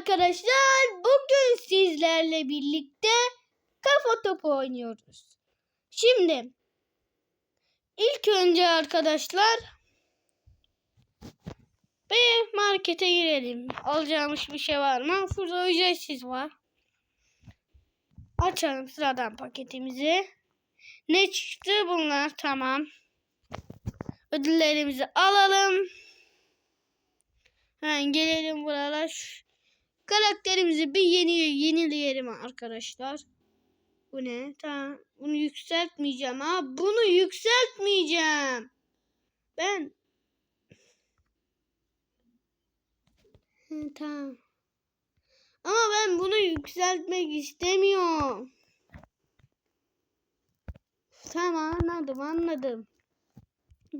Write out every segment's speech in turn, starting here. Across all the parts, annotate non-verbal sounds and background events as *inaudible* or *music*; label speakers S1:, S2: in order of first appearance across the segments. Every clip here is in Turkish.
S1: arkadaşlar. Bugün sizlerle birlikte kafa topu oynuyoruz. Şimdi ilk önce arkadaşlar bir markete girelim. Alacağımız bir şey var mı? Şurada ücretsiz var. Açalım sıradan paketimizi. Ne çıktı bunlar? Tamam. Ödüllerimizi alalım. Hemen gelelim buralar. Karakterimizi bir yeni yenileyelim arkadaşlar. Bu ne? Tamam. Bunu yükseltmeyeceğim ha. Bunu yükseltmeyeceğim. Ben Hı, tamam. Ama ben bunu yükseltmek istemiyorum. Tamam anladım anladım.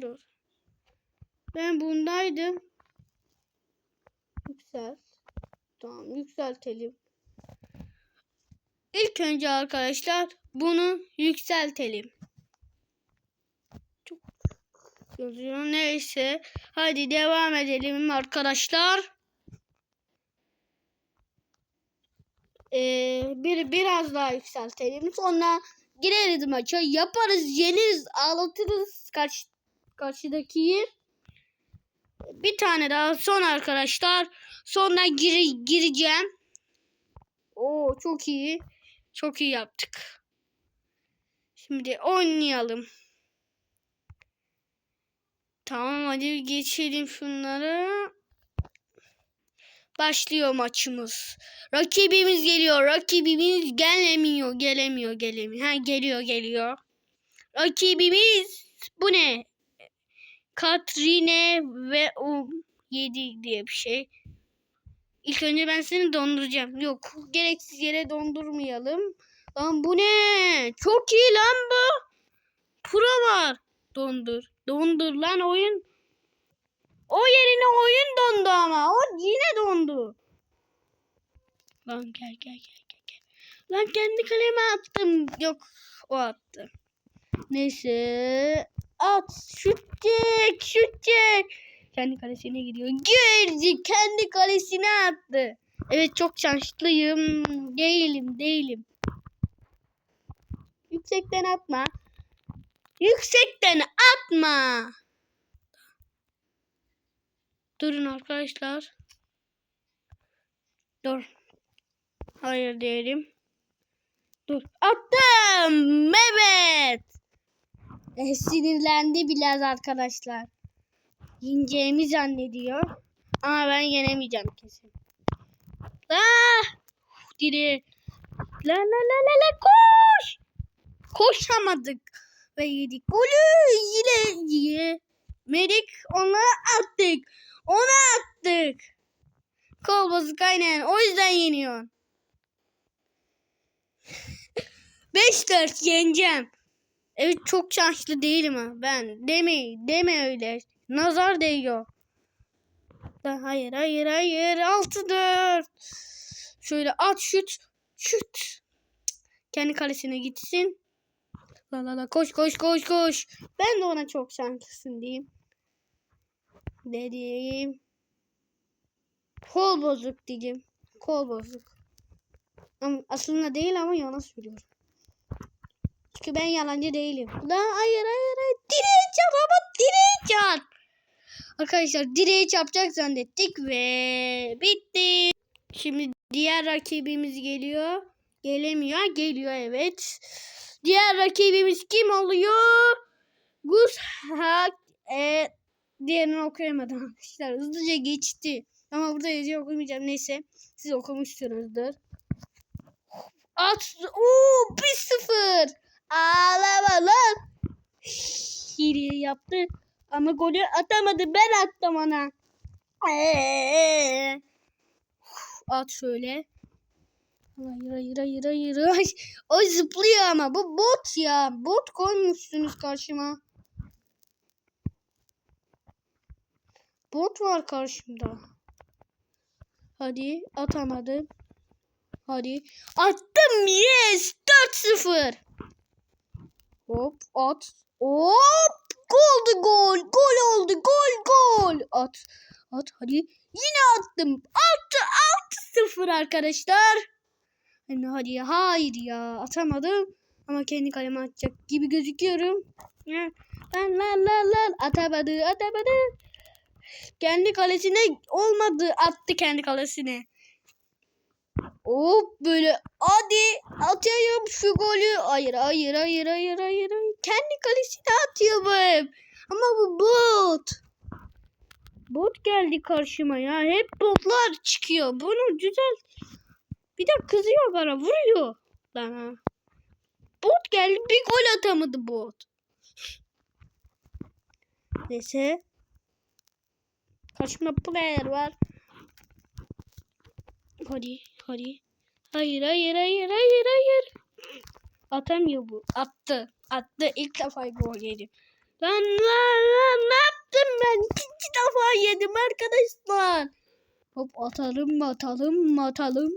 S1: Dur. Ben bundaydım. Yükselt. Tamam yükseltelim. İlk önce arkadaşlar bunu yükseltelim. Çok yazıyor. Neyse. Hadi devam edelim arkadaşlar. Ee, bir biraz daha yükseltelim. Sonra gireriz maça. Yaparız, yeniriz, ağlatırız karşı karşıdakiyi. Bir tane daha son arkadaşlar. Sonra gir gireceğim. Oo çok iyi. Çok iyi yaptık. Şimdi oynayalım. Tamam hadi geçelim şunları. Başlıyor maçımız. Rakibimiz geliyor. Rakibimiz gelemiyor. Gelemiyor. Gelemiyor. Ha geliyor geliyor. Rakibimiz bu ne? Katrine ve o 7 diye bir şey. İlk önce ben seni donduracağım. Yok gereksiz yere dondurmayalım. Lan bu ne? Çok iyi lan bu. Pro var. Dondur. Dondur lan oyun. O yerine oyun dondu ama. O yine dondu. Lan gel gel gel gel. gel. Lan kendi kaleme attım. Yok o attı. Neyse. At. Şut çek. Şut çek. Kendi kalesine gidiyor. Girdi. Kendi kalesine attı. Evet çok şanslıyım. Değilim değilim. Yüksekten atma. Yüksekten atma. Durun arkadaşlar. Dur. Hayır diyelim. Dur. Attım. Evet. E, sinirlendi biraz arkadaşlar. Yeneceğimi zannediyor. Ama ben yenemeyeceğim kesin. Ah! Diri. La la la la la koş. Koşamadık ve yedik. Golü yine yemedik. Ona attık. Ona attık. Kol bozuk aynen. O yüzden yeniyor. *laughs* 5-4 yeneceğim. Evet çok şanslı değilim ha ben. Deme, deme öyle. Nazar değiyor. Hayır hayır hayır. 6-4. Şöyle at şut. Şut. Kendi kalesine gitsin. La la la koş koş koş koş. Ben de ona çok şanslısın diyeyim. Dediğim. Kol bozuk diyeceğim. Kol bozuk. Ama aslında değil ama yalan söylüyorum. Çünkü ben yalancı değilim. La hayır hayır hayır. Direğe çarp ama direğe çarp. Arkadaşlar direğe çarpacak zannettik ve bitti. Şimdi diğer rakibimiz geliyor. Gelemiyor. Geliyor evet. Diğer rakibimiz kim oluyor? Gushak. E, diğerini okuyamadım arkadaşlar. Hızlıca geçti. Ama burada yazıyor okumayacağım. Neyse. Siz okumuşsunuzdur. At. Oo, 1-0. Ağlama lan. Hile yaptı. Ama golü atamadı. Ben attım ona. Ee. At şöyle. Hayır hayır hayır hayır. O zıplıyor ama bu bot ya. Bot koymuşsunuz karşıma. Bot var karşımda. Hadi atamadım. Hadi. Attım yes. 4-0. Hop at. Hop. Goldu gol. Gol oldu. Gol gol. At. At hadi. Yine attım. Attı. Attı. 6-0 arkadaşlar. Hani hadi hayır ya atamadım. Ama kendi kaleme atacak gibi gözüküyorum. Lan lan lan lan atamadı atamadı. Kendi kalesine olmadı attı kendi kalesine. Hop böyle hadi atayım şu golü. Hayır hayır hayır hayır hayır. hayır. Kendi kalesine atıyor bu hep. Ama bu bot. Bot geldi karşıma ya. Hep botlar çıkıyor. Bunu düzelt. Bir de kızıyor bana vuruyor bana. Bot geldi bir gol atamadı bot. Neyse. Karşımda player var. Hadi hadi. Hayır hayır hayır hayır hayır. Atamıyor bu. Attı. Attı. İlk defa gol yedim. Lan lan lan ne yaptım ben? İkinci defa yedim arkadaşlar. Hop atalım atalım atalım.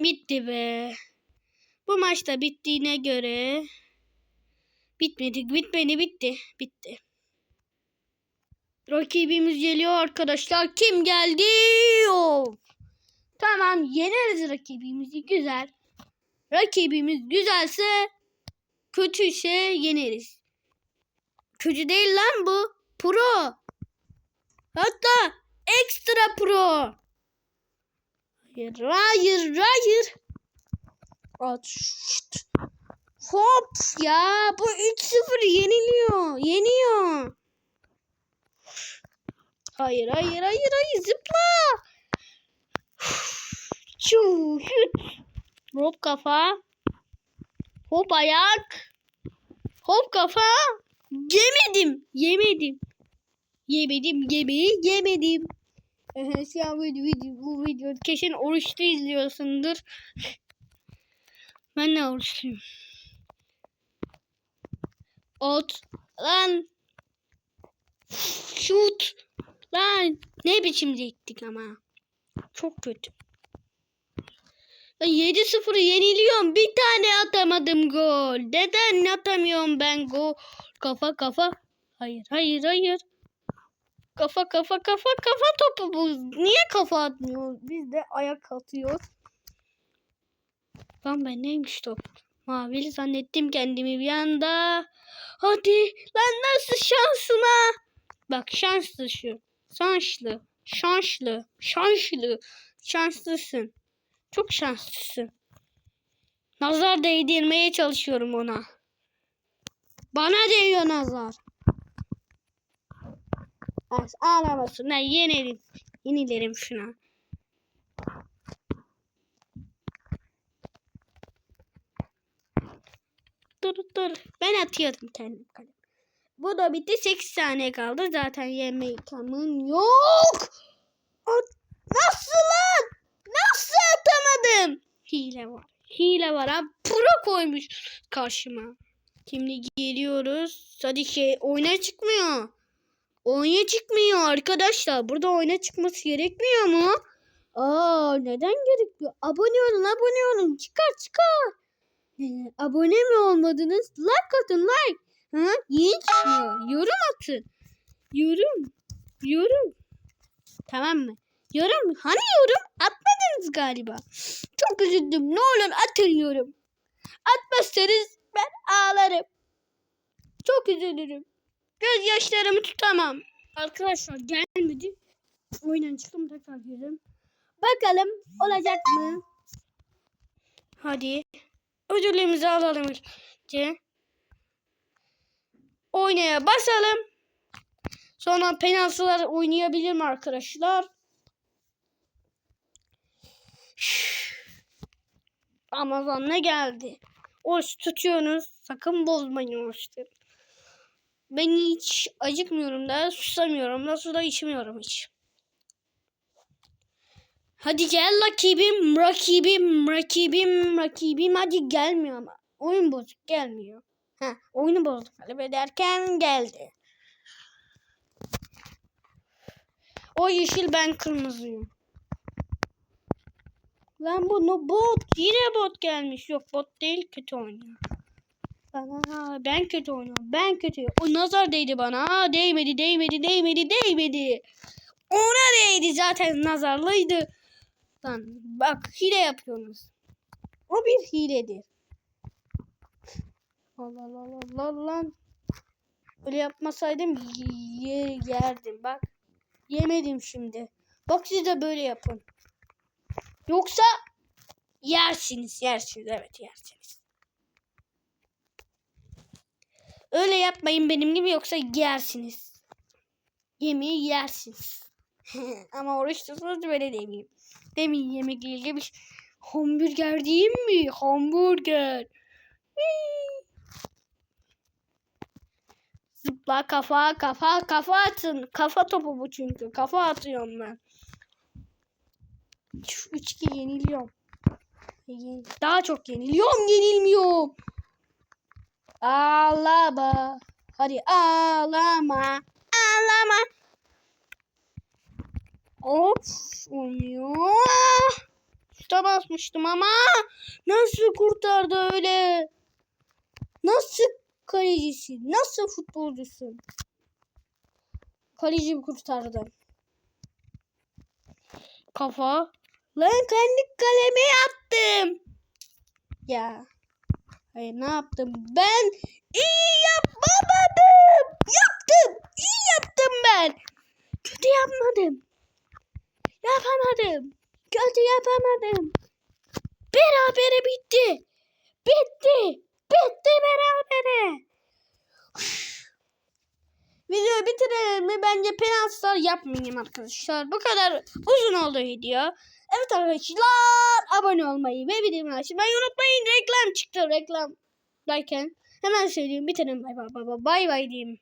S1: Bitti be. Bu maçta bittiğine göre bitmedi bitmedi bitti bitti. Rakibimiz geliyor arkadaşlar. Kim geldi? Of. Tamam yeneriz rakibimizi güzel. Rakibimiz güzelse kötüyse yeneriz. Kötü değil lan bu. Pro. Hatta ekstra pro. Hayır hayır hayır. At. şut. Hop ya bu 3-0 yeniliyor. Yeniyor. Hayır hayır hayır hayır zıpla. Şut. Hop kafa. Hop ayak. Hop kafa. Yemedim. Yemedim. Yemedim yemeği yemedim. An bu video, bu video kesin oruçlu izliyorsundur. Ben de oruçluyum. Ot. Lan. Şut. Lan. Ne biçim gittik ama. Çok kötü. Lan 7-0 yeniliyorum. Bir tane atamadım gol. Neden atamıyorum ben gol? Kafa kafa. Hayır hayır hayır. Kafa kafa kafa kafa topu bu. Niye kafa atmıyor? Biz de ayak atıyor. Lan ben neymiş top? Mavili zannettim kendimi bir anda. Hadi lan nasıl şansına? Bak şanslı şu. Şanslı. Şanslı. Şanslı. Şanslısın. Çok şanslısın. Nazar değdirmeye çalışıyorum ona. Bana değiyor nazar. Az ağlamasın. Ben yenerim. Yenilerim şuna. Dur dur. Ben atıyordum kendim kalem. Bu da bitti. 8 saniye kaldı. Zaten yeme imkanım yok. Nasıl lan? Nasıl atamadım? Hile var. Hile var abi. Pro koymuş karşıma. Şimdi geliyoruz. Hadi şey oyuna çıkmıyor. Oyuna çıkmıyor arkadaşlar. Burada oyuna çıkması gerekmiyor mu? Aa neden gerekiyor? Abone olun abone olun. Çıkar çıkar. Ee, abone mi olmadınız? Like atın like. Ha? Niye çıkmıyor? Yorum atın. Yorum. Yorum. Tamam mı? Yorum. Hani yorum? Atmadınız galiba. Çok üzüldüm. Ne olur atın yorum. Atmazsanız ben ağlarım. Çok üzülürüm. Gözyaşlarımı tutamam. Arkadaşlar gelmedi. Oyundan çıktım tekrar girdim. Bakalım olacak mı? Hadi. Ödülümüzü alalım önce. Oynaya basalım. Sonra penaltılar oynayabilir mi arkadaşlar? Amazon ne geldi? Oruç tutuyorsunuz. Sakın bozmayın oruçları. Ben hiç acıkmıyorum da susamıyorum da su da içmiyorum hiç. Hadi gel rakibim, rakibim, rakibim, rakibim. Hadi gelmiyor ama. Oyun bozuk gelmiyor. Ha, oyunu bozduk kaybederken geldi. O yeşil ben kırmızıyım. Lan bu no bot. Yine bot gelmiş. Yok bot değil kötü oynuyor. Bana, ben kötü oynuyorum. Ben kötü. O nazar değdi bana. Aa, değmedi, değmedi, değmedi, değmedi. Ona değdi zaten nazarlıydı. Lan bak hile yapıyorsunuz. O bir hiledir. Allah Allah Allah lan. Öyle yapmasaydım ye- yerdim bak. Yemedim şimdi. Bak siz de böyle yapın. Yoksa yersiniz yersiniz evet yersiniz. Öyle yapmayın benim gibi yoksa yersiniz. Yemeği yersiniz. *laughs* Ama oruçlusunuz böyle demeyeyim. Demeyin yemekle ilgili bir. Hamburger diyeyim mi? Hamburger. Hii. Zıpla kafa kafa kafa atın. Kafa topu bu çünkü. Kafa atıyorum ben. 3-2 yeniliyorum. Yen- Daha çok yeniliyorum yenilmiyorum. Ağlama. Hadi ağlama. Ağlama. Of olmuyor. Şuta basmıştım ama nasıl kurtardı öyle? Nasıl kalecisin? Nasıl futbolcusun? Kaleci kurtardı. Kafa. Lan kendi kaleme attım. Ya. Hayır ne yaptım? Ben iyi yapmadım. Yaptım. İyi yaptım ben. Kötü yapmadım. Yapamadım. Kötü yapamadım. Berabere bitti. Bitti. Bitti berabere. *sighs* Videoyu bitirelim mi? Bence penaltılar yapmayayım arkadaşlar. Bu kadar uzun oldu video. Evet arkadaşlar abone olmayı ve videomu açmayı unutmayın. Reklam çıktı reklam derken hemen söyleyeyim bitirin bay bay bay bay bay diyeyim.